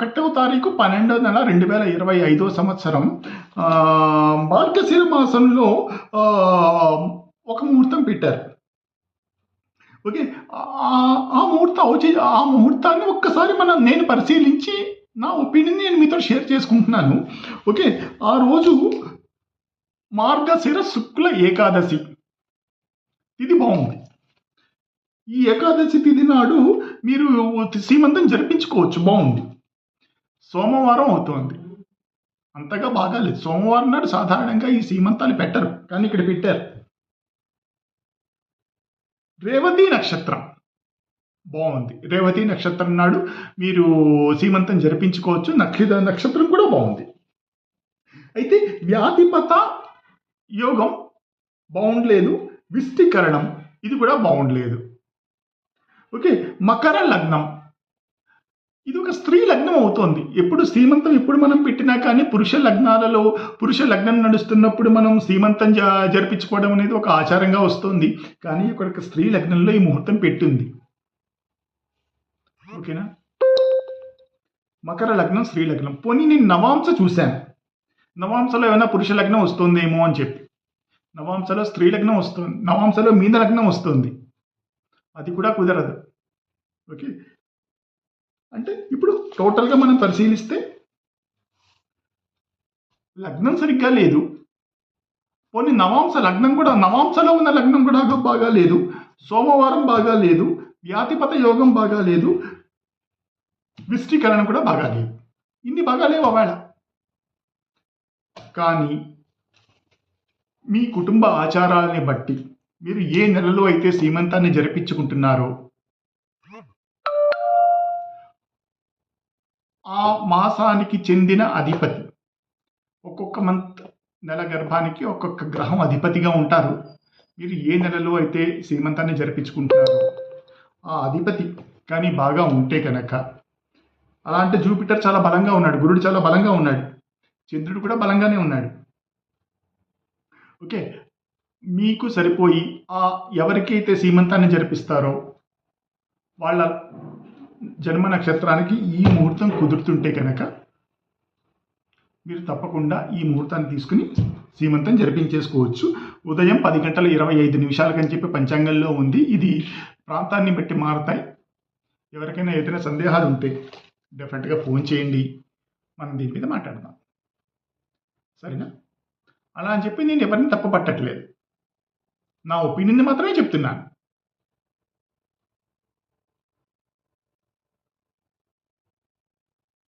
ఒకటవ తారీఖు పన్నెండో నెల రెండు వేల ఇరవై ఐదో సంవత్సరం. మార్గశిర మాసంలో ఒక ముహూర్తం పెట్టారు. ఓకే? ఆ- ముహూర్తం వచ్చే ఆ ముహూర్తాన్ని ఒక్కసారి మనం నేను పరిశీలించి నా ఒపీనియన్ నేను మీతో షేర్ చేసుకుంటున్నాను. ఓకే? ఆ రోజు మార్గశిర శుక్ల ఏకాదశి. ఇది బాగుంది ఈ ఏకాదశి తిథి నాడు మీరు సీమంతం జరిపించుకోవచ్చు. బాగుంది సోమవారం అవుతోంది. అంతగా బాగాలేదు. సోమవారం నాడు సాధారణంగా ఈ సీమంతాలు పెట్టరు. కానీ ఇక్కడ పెట్టారు. రేవతి నక్షత్రం. బాగుంది. రేవతి నక్షత్రం నాడు మీరు సీమంతం జరిపించుకోవచ్చు. నక్షత్ర నక్షత్రం కూడా బాగుంది. అయితే వ్యాధిపత యోగం బాగుండలేదు. విష్టికరణం ఇది కూడా బాగుండలేదు. ఓకే. మకర లగ్నం. ఇది ఒక స్త్రీ లగ్నం అవుతోంది. ఎప్పుడు సీమంతం ఎప్పుడు మనం పెట్టినా కానీ పురుష లగ్నాలలో పురుష లగ్నం నడుస్తున్నప్పుడు మనం సీమంతం జరిపించుకోవడం అనేది ఒక ఆచారంగా వస్తుంది. కానీ ఇక్కడ ఒక స్త్రీ లగ్నంలో ఈ ముహూర్తం పెట్టింది. ఓకేనా? మకర లగ్నం స్త్రీ లగ్నం. పోనీ నేను నవాంశ చూశాను. నవాంశలో ఏమైనా పురుష లగ్నం వస్తుందేమో అని చెప్పి. నవాంశలో స్త్రీ లగ్నం వస్తుంది. నవాంశలో మీన లగ్నం వస్తుంది. అది కూడా కుదరదు. ఓకే? అంటే ఇప్పుడు టోటల్గా మనం పరిశీలిస్తే లగ్నం సరిగ్గా లేదు. పోనీ నవాంశ లగ్నం కూడా నవాంశలో ఉన్న లగ్నం కూడా బాగా లేదు. సోమవారం బాగా లేదు. వ్యాధిపత యోగం బాగా లేదు. విష్టీకరణ కూడా బాగా లేదు. ఇన్ని బాగా లేవు అవేళ కానీ మీ కుటుంబ ఆచారాలని బట్టి మీరు ఏ నెలలో అయితే సీమంతాన్ని జరిపించుకుంటున్నారో ఆ మాసానికి చెందిన అధిపతి. ఒక్కొక్క మంత్ నెల గర్భానికి ఒక్కొక్క గ్రహం అధిపతిగా ఉంటారు. మీరు ఏ నెలలో అయితే సీమంతాన్ని జరిపించుకుంటారో ఆ అధిపతి కానీ బాగా ఉంటే కనుక అలాంటి జూపిటర్ చాలా బలంగా ఉన్నాడు. గురుడు చాలా బలంగా ఉన్నాడు. చంద్రుడు కూడా బలంగానే ఉన్నాడు. ఓకే. మీకు సరిపోయి ఆ ఎవరికైతే సీమంతాన్ని జరిపిస్తారో వాళ్ళ జన్మ నక్షత్రానికి ఈ ముహూర్తం కుదురుతుంటే కనుక మీరు తప్పకుండా ఈ ముహూర్తాన్ని తీసుకుని సీమంతం జరిపించేసుకోవచ్చు. ఉదయం పది గంటల ఇరవై ఐదు నిమిషాలకని చెప్పి పంచాంగంలో ఉంది. ఇది ప్రాంతాన్ని బట్టి మారుతాయి. ఎవరికైనా ఏదైనా సందేహాలు ఉంటే డెఫినెట్గా ఫోన్ చేయండి. మనం దీని మీద మాట్లాడదాం. సరేనా? అలా అని చెప్పి నేను ఎవరిని తప్పు పట్టట్లేదు నా ఒపీనియన్ మాత్రమే చెప్తున్నాను.